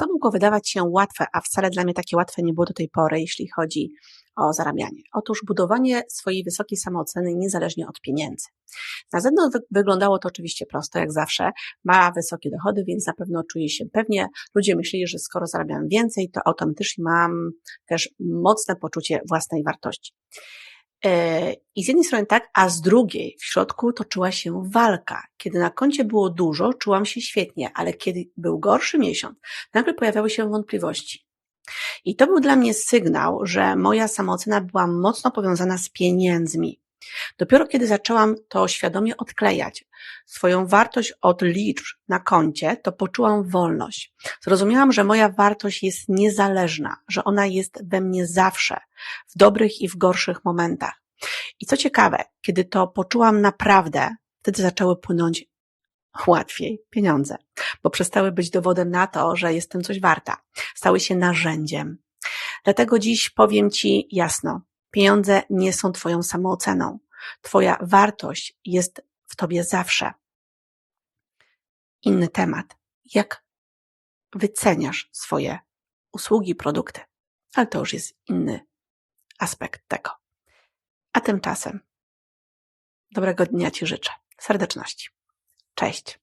co mogło wydawać się łatwe, a wcale dla mnie takie łatwe nie było do tej pory, jeśli chodzi o zarabianie. Otóż budowanie swojej wysokiej samooceny niezależnie od pieniędzy. Na zewnątrz wyglądało to oczywiście prosto, jak zawsze. Ma wysokie dochody, więc na pewno czuję się pewnie. Ludzie myśleli, że skoro zarabiam więcej, to automatycznie mam też mocne poczucie własnej wartości. E, I z jednej strony tak, a z drugiej w środku toczyła się walka. Kiedy na koncie było dużo, czułam się świetnie, ale kiedy był gorszy miesiąc, nagle pojawiały się wątpliwości. I to był dla mnie sygnał, że moja samoocena była mocno powiązana z pieniędzmi. Dopiero kiedy zaczęłam to świadomie odklejać, swoją wartość od liczb na koncie, to poczułam wolność. Zrozumiałam, że moja wartość jest niezależna, że ona jest we mnie zawsze, w dobrych i w gorszych momentach. I co ciekawe, kiedy to poczułam naprawdę, wtedy zaczęły płynąć łatwiej pieniądze, bo przestały być dowodem na to, że jestem coś warta. Stały się narzędziem. Dlatego dziś powiem Ci jasno, pieniądze nie są Twoją samooceną. Twoja wartość jest w Tobie zawsze. Inny temat. Jak wyceniasz swoje usługi, produkty? Ale to już jest inny aspekt tego. A tymczasem dobrego dnia Ci życzę. Serdeczności. Cześć.